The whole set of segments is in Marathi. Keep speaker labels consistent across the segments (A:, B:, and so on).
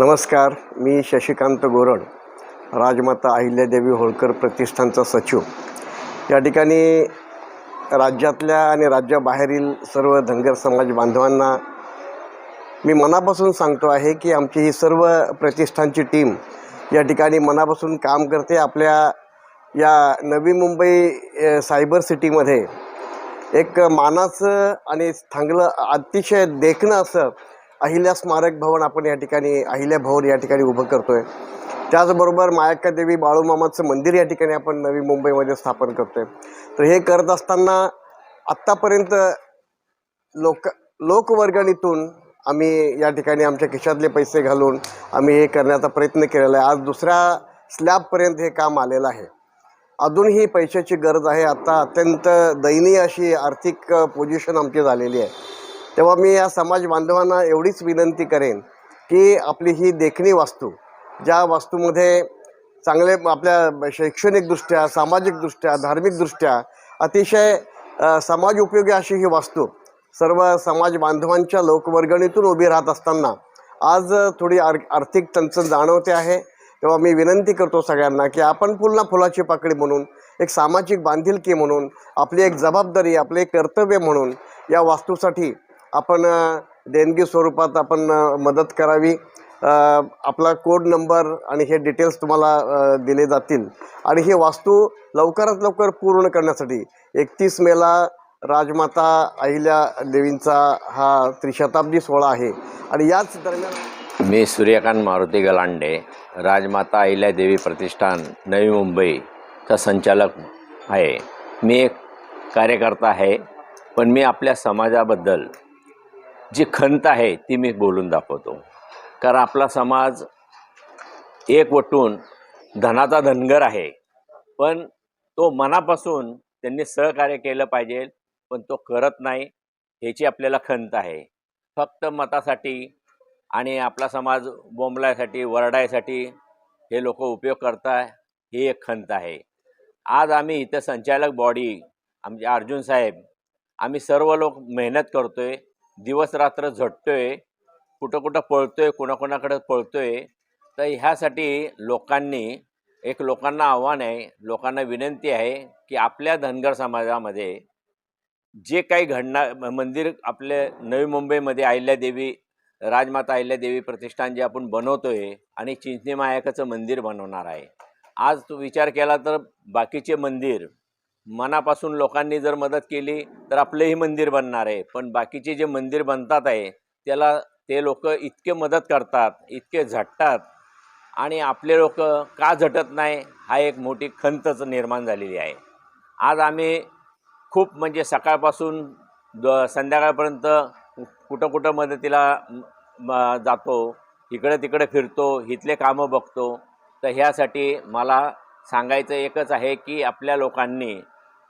A: नमस्कार मी शशिकांत गोरड राजमाता अहिल्यादेवी होळकर प्रतिष्ठानचा सचिव. या ठिकाणी राज्यातल्या आणि राज्याबाहेरील सर्व धनगर समाज बांधवांना मी मनापासून सांगतो आहे की आमची ही सर्व प्रतिष्ठानची टीम या ठिकाणी मनापासून काम करते. आपल्या या नवी मुंबई सायबर सिटीमध्ये एक मानाचं आणि चांगलं अतिशय देखणं असं अहिल्या स्मारक भवन आपण या ठिकाणी अहिल्या भवन या ठिकाणी उभं करतो आहे त्याचबरोबर मायक्का देवी बाळूमामाचं मंदिर या ठिकाणी आपण नवी मुंबईमध्ये स्थापन करतो आहे तर हे करत असताना आत्तापर्यंत लोक लोकवर्गणीतून आम्ही या ठिकाणी आमच्या खिशातले पैसे घालून आम्ही हे करण्याचा प्रयत्न केलेला आहे. आज दुसऱ्या स्लॅबपर्यंत हे काम आलेलं आहे. अजूनही पैशाची गरज आहे. आत्ता अत्यंत दयनीय अशी आर्थिक पोझिशन आमची झालेली आहे. तेव्हा मी या समाज बांधवांना एवढीच विनंती करेन की आपली ही देखणी वास्तू ज्या वास्तूमध्ये चांगले आपल्या शैक्षणिकदृष्ट्या सामाजिकदृष्ट्या धार्मिकदृष्ट्या अतिशय समाज उपयोगी अशी ही वास्तू सर्व समाज बांधवांच्या लोकवर्गणीतून उभी राहत असताना आज थोडी आर आर्थिक टंचण जाणवते आहे. तेव्हा मी विनंती करतो सगळ्यांना की आपण पुन्हा फुलाची पाकळी म्हणून एक सामाजिक बांधिलकी म्हणून आपली एक जबाबदारी आपले एक कर्तव्य म्हणून या वास्तूसाठी आपण देणगी स्वरूपात आपण मदत करावी. आपला कोड नंबर आणि हे डिटेल्स तुम्हाला दिले जातील. आणि हे वास्तू लवकरात लवकर पूर्ण करण्यासाठी एकतीस मेला राजमाता अहिल्या देवींचा हा त्रिशताब्दी सोहळा आहे. आणि याच दरम्यान
B: मी सूर्यकांत मारुती गलांडे राजमाता अहिल्यादेवी प्रतिष्ठान नवी मुंबईचा संचालक आहे. मी एक कार्यकर्ता आहे पण मी आपल्या समाजाबद्दल जी खंत आहे ती मी बोलून दाखवतो. कारण आपला समाज एकवटून धनाचा धनगर आहे. पण तो मनापासून त्यांनी सहकार्य केलं पाहिजे पण तो करत नाही ह्याची आपल्याला खंत आहे. फक्त मतासाठी आणि आपला समाज बोंबलायसाठी वरडायसाठी हे लोक उपयोग करताय ही एक खंत आहे. आज आम्ही इथं संचालक बॉडी आमचे अर्जुन साहेब आम्ही सर्व लोक मेहनत करतोय दिवस रात्र झटतोय कुठं कुठं पळतोय कोणाकोणाकडे पळतोय तर ह्यासाठी लोकांनी एक लोकांना आव्हान आहे लोकांना विनंती आहे की आपल्या धनगर समाजामध्ये जे काही घडणार मंदिर आपले नवी मुंबईमध्ये अहिल्यादेवी राजमाता अहिल्यादेवी प्रतिष्ठान जे आपण बनवतोय आणि चिंचणी मायाकाचं मंदिर बनवणार आहे. आज तो विचार केला तर बाकीचे मंदिर मनापासून लोकांनी जर मदत केली तर आपलंही मंदिर बनणार आहे. पण बाकीचे जे मंदिर बनतात आहे त्याला ते लोक इतके मदत करतात इतके झटतात आणि आपले लोक का झटत नाही हा एक मोठी खंतच निर्माण झालेली आहे. आज आम्ही खूप म्हणजे सकाळपासून द संध्याकाळपर्यंत कुठं कुठं मदतीला म- जातो इकडं तिकडे फिरतो इथले कामं बघतो. तर ह्यासाठी मला सांगायचं एकच आहे की आपल्या लोकांनी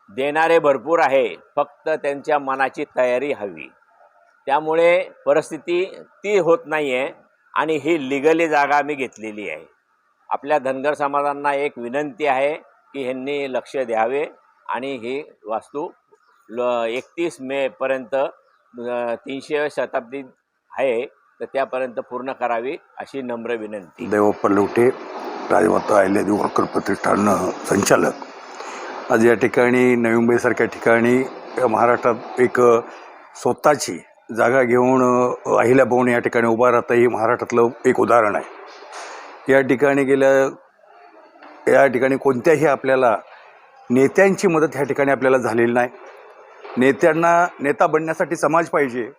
B: देणारे भरपूर आहे. फक्त त्यांच्या मनाची तयारी हवी. त्यामुळे परिस्थिती ती होत नाही आहे आणि ही लिगली जागा आम्ही घेतलेली आहे. आपल्या धनगर समाजांना एक विनंती आहे की ह्यांनी लक्ष द्यावे आणि ही वास्तू ल एकतीस मेपर्यंत तीनशे शताब्दी आहे तर त्यापर्यंत पूर्ण करावी अशी नम्र विनंती.
C: देवप्पा लोटे राजमाता अहिल्यादेवी प्रतिष्ठान संचालक आज या ठिकाणी नवी मुंबईसारख्या ठिकाणी महाराष्ट्रात एक स्वतःची जागा घेऊन अ, अहिल्या या ठिकाणी उभा राहतं हे महाराष्ट्रातलं एक उदाहरण आहे. या ठिकाणी गेल्या या ठिकाणी कोणत्याही आपल्याला नेत्यांची मदत ह्या ठिकाणी आपल्याला झालेली नाही. नेत्यांना नेता बनण्यासाठी समाज पाहिजे.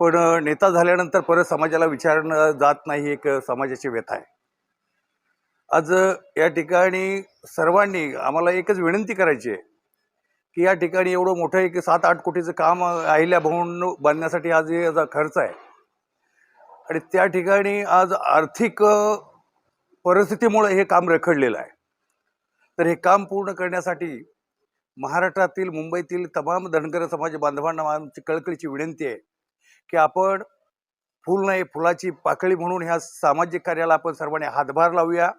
C: पण नेता झाल्यानंतर परत समाजाला विचारणं जात नाही ही एक समाजाची व्यथा आहे. आज या ठिकाणी सर्वांनी आम्हाला एकच विनंती करायची आहे की या ठिकाणी एवढं मोठं एक सात आठ कोटीचं काम अ, अहिल्या भवन बांधण्यासाठी आज हे याचा खर्च आहे. आणि त्या ठिकाणी आज आर्थिक परिस्थितीमुळं परिस्थितीमुळे हे काम रखडलेलं आहे. तर हे काम पूर्ण करण्यासाठी महाराष्ट्रातील मुंबईतील तमाम धनगर समाज बांधवांना आमची कळकळीची विनंती आहे की आपण फुल नाही फुलाची पाकळी म्हणून ह्या सामाजिक कार्याला आपण सर्वांनी हातभार लावूया.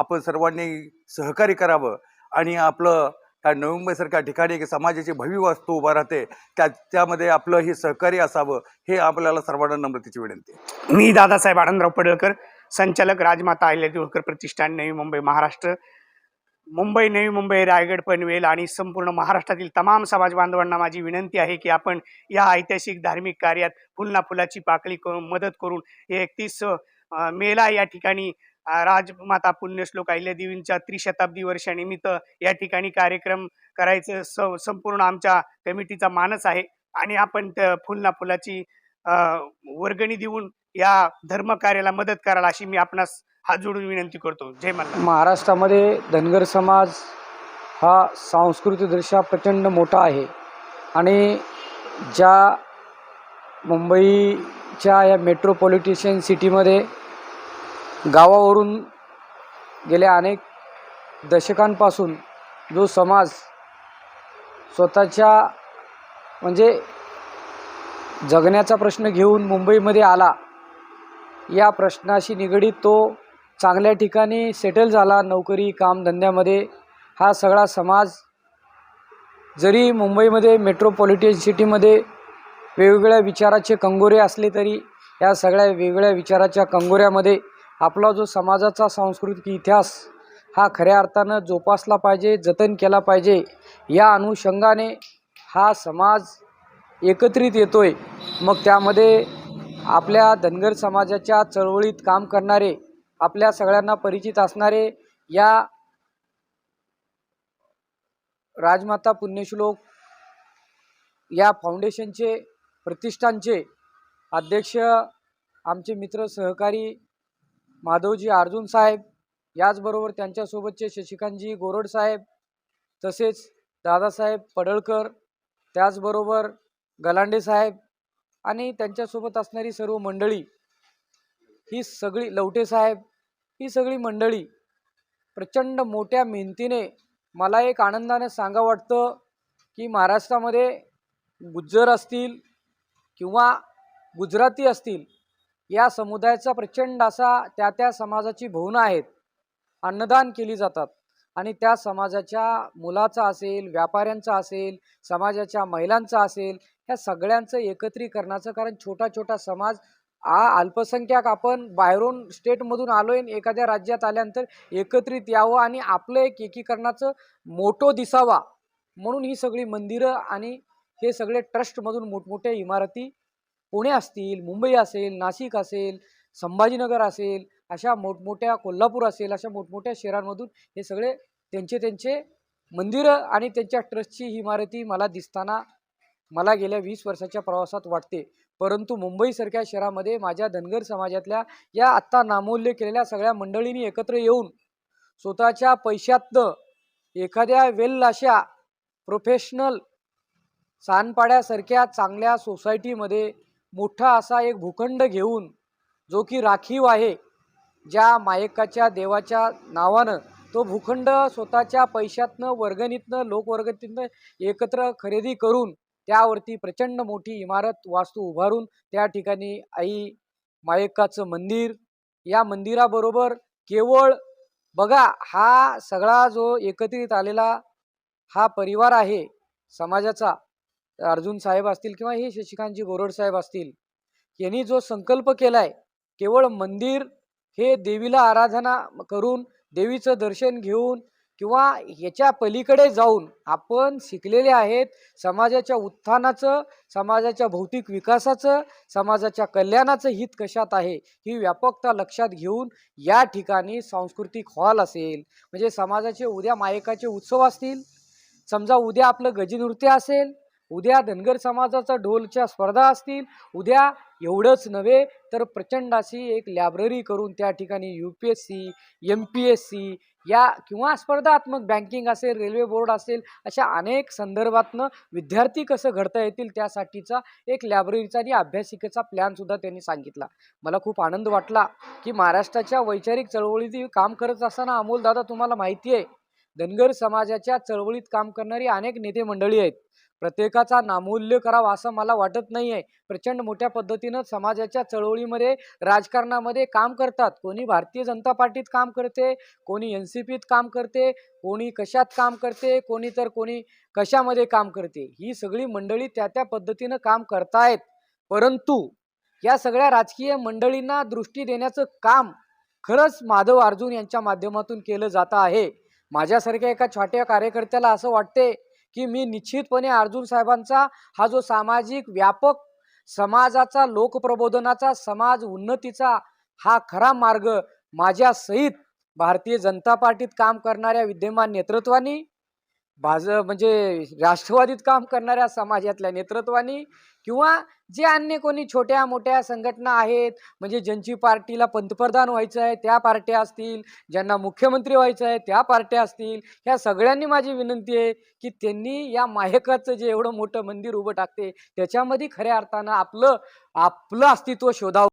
C: आपण सर्वांनी सहकार्य करावं. आणि आपलं त्या नवी मुंबईसारख्या ठिकाणी एक समाजाची भव्य वास्तू उभा राहते त्या त्यामध्ये आपलं हे सहकार्य असावं हे आपल्याला सर्वांना नम्रतेची विनंती
D: मी दादासाहेब आनंदराव पडळकर संचालक राजमाता अहिल्यादेवी होळकर प्रतिष्ठान नवी मुंबई महाराष्ट्र. मुंबई नवी मुंबई रायगड पनवेल आणि संपूर्ण महाराष्ट्रातील तमाम समाज बांधवांना माझी विनंती आहे की आपण या ऐतिहासिक धार्मिक कार्यात फुलना फुलाची पाकळी करून मदत करून एकतीस मेला या ठिकाणी राजमाता पुण्यश्लोक अहिल्यादेवींच्या त्रिशताब्दी वर्षानिमित्त या ठिकाणी कार्यक्रम करायचं स संपूर्ण आमच्या कमिटीचा मानस आहे. आणि आपण त्या फुलना फुलाची वर्गणी देऊन या धर्मकार्याला मदत कराल अशी मी आपणास हात जोडून विनंती करतो. जय मल्हार
E: महाराष्ट्रामध्ये धनगर समाज हा सांस्कृतिकदृष्ट्या प्रचंड मोठा आहे. आणि ज्या मुंबईच्या या मेट्रोपॉलिटिशियन सिटीमध्ये गावावरून गेल्या अनेक दशकांपासून जो समाज स्वतःच्या म्हणजे जगण्याचा प्रश्न घेऊन मुंबईमध्ये आला या प्रश्नाशी निगडीत तो चांगल्या ठिकाणी सेटल झाला. नोकरी कामधंद्यामध्ये हा सगळा समाज जरी मुंबईमध्ये मेट्रोपॉलिटन सिटीमध्ये वेगवेगळ्या विचाराचे कंगोरे असले तरी या सगळ्या वेगवेगळ्या विचाराच्या कंगोऱ्यामध्ये आपला जो समाजाचा सांस्कृतिक इतिहास हा खऱ्या अर्थानं जोपासला पाहिजे जतन केला पाहिजे या अनुषंगाने हा समाज एकत्रित येतो आहे मग त्यामध्ये आपल्या धनगर समाजाच्या चळवळीत काम करणारे आपल्या सगळ्यांना परिचित असणारे या राजमाता पुण्यश्लोक या फाउंडेशनचे प्रतिष्ठानचे अध्यक्ष आमचे मित्र सहकारी माधवजी अर्जुन साहेब याचबरोबर त्यांच्यासोबतचे शशिकांतजी गोरड साहेब तसेच दादासाहेब पडळकर त्याचबरोबर गलांडे साहेब आणि त्यांच्यासोबत असणारी सर्व मंडळी ही सगळी लवटे साहेब ही सगळी मंडळी प्रचंड मोठ्या मेहनतीने मला एक आनंदाने सांगा वाटतं की महाराष्ट्रामध्ये गुज्जर असतील किंवा गुजराती असतील या समुदायाचा प्रचंड असा त्या त्या समाजाची भवनं आहेत. अन्नदान केली जातात. आणि त्या समाजाच्या मुलाचा असेल व्यापाऱ्यांचा असेल समाजाच्या महिलांचा असेल ह्या सगळ्यांचं एकत्रीकरणाचं कारण छोटा छोटा समाज आ अल्पसंख्याक आपण बाहेरून स्टेटमधून आलो आहे एखाद्या राज्यात आल्यानंतर एकत्रित यावं आणि आपलं एक एकीकरणाचं मोठं दिसावा म्हणून ही सगळी मंदिरं आणि हे सगळे ट्रस्टमधून मोठमोठ्या इमारती पुणे असतील मुंबई असेल नाशिक असेल संभाजीनगर असेल अशा मोठमोठ्या कोल्हापूर असेल अशा मोठमोठ्या शहरांमधून हे सगळे त्यांचे त्यांचे मंदिरं आणि त्यांच्या ट्रस्टची ही इमारती मला दिसताना मला गेल्या वीस वर्षाच्या प्रवासात वाटते. परंतु मुंबईसारख्या शहरामध्ये माझ्या धनगर समाजातल्या या आत्ता नामोल्य केलेल्या सगळ्या मंडळींनी एकत्र येऊन स्वतःच्या पैशातनं एखाद्या वेल अशा प्रोफेशनल सानपाड्यासारख्या चांगल्या सोसायटीमध्ये मोठा असा एक भूखंड घेऊन जो की राखीव आहे ज्या मायकाच्या देवाच्या नावानं तो भूखंड स्वतःच्या पैशातनं वर्गणीतनं लोकवर्गणीतनं एकत्र खरेदी करून त्यावरती प्रचंड मोठी इमारत वास्तू उभारून त्या ठिकाणी आई मायकाचं मंदिर या मंदिराबरोबर केवळ बघा हा सगळा जो एकत्रित आलेला हा परिवार आहे समाजाचा अर्जुन साहेब असतील किंवा हे शशिकांतजी गोरड साहेब असतील यांनी जो संकल्प केलाय केवळ मंदिर हे देवीला आराधना करून देवीचं दर्शन घेऊन किंवा याच्या पलीकडे जाऊन आपण शिकलेले आहेत समाजाच्या उत्थानाचं समाजाच्या भौतिक विकासाचं समाजाच्या कल्याणाचं हित कशात आहे ही व्यापकता लक्षात घेऊन या ठिकाणी सांस्कृतिक हॉल असेल म्हणजे समाजाचे उद्या मायकाचे उत्सव असतील समजा उद्या आपलं गजनृत्य असेल उद्या धनगर समाजाचा ढोलच्या स्पर्धा असतील. उद्या एवढंच नव्हे तर प्रचंड अशी एक लायब्ररी करून त्या ठिकाणी U P S C M P S C या किंवा स्पर्धात्मक बँकिंग असेल रेल्वे बोर्ड असेल अशा अनेक संदर्भातनं विद्यार्थी कसं घडता येतील त्यासाठीचा एक लायब्ररीचा आणि अभ्यासिकेचा प्लॅनसुद्धा त्यांनी सांगितला. मला खूप आनंद वाटला की महाराष्ट्राच्या वैचारिक चळवळीत काम करत असताना अमोल दादा तुम्हाला माहिती आहे धनगर समाजाच्या चळवळीत काम करणारी अनेक नेते मंडळी आहेत. प्रत्येकाचा नामूल्य करावा असं मला वाटत नाही आहे प्रचंड मोठ्या पद्धतीनं समाजाच्या चळवळीमध्ये राजकारणामध्ये काम करतात. कोणी भारतीय जनता पार्टीत काम करते कोणी एन सी पीत काम करते कोणी कशात काम करते कोणी तर कोणी कशामध्ये काम करते. ही सगळी मंडळी त्या त्या पद्धतीनं काम करतायत. परंतु या सगळ्या राजकीय मंडळींना दृष्टी देण्याचं काम खरंच माधव अर्जुन यांच्या माध्यमातून केलं जातं आहे. माझ्यासारख्या एका छोट्या कार्यकर्त्याला असं वाटते की मी निश्चितपणे अर्जुन साहेबांचा हा जो सामाजिक व्यापक समाजाचा लोकप्रबोधनाचा समाज उन्नतीचा हा खरा मार्ग माझ्या सहित भारतीय जनता पार्टीत काम करणाऱ्या विद्यमान नेतृत्वानी भाज म्हणजे राष्ट्रवादीत काम करणाऱ्या समाजातल्या नेतृत्वानी किंवा जे अन्य कोणी छोट्या मोठ्या संघटना आहेत म्हणजे ज्यांची पार्टीला पंतप्रधान व्हायचं आहे त्या पार्ट्या असतील ज्यांना मुख्यमंत्री व्हायचं आहे त्या पार्ट्या असतील ह्या सगळ्यांनी माझी विनंती आहे की त्यांनी या मायकाचं जे एवढं मोठं मंदिर उभं टाकते त्याच्यामध्ये खऱ्या अर्थानं आपलं आपलं अस्तित्व शोधावं.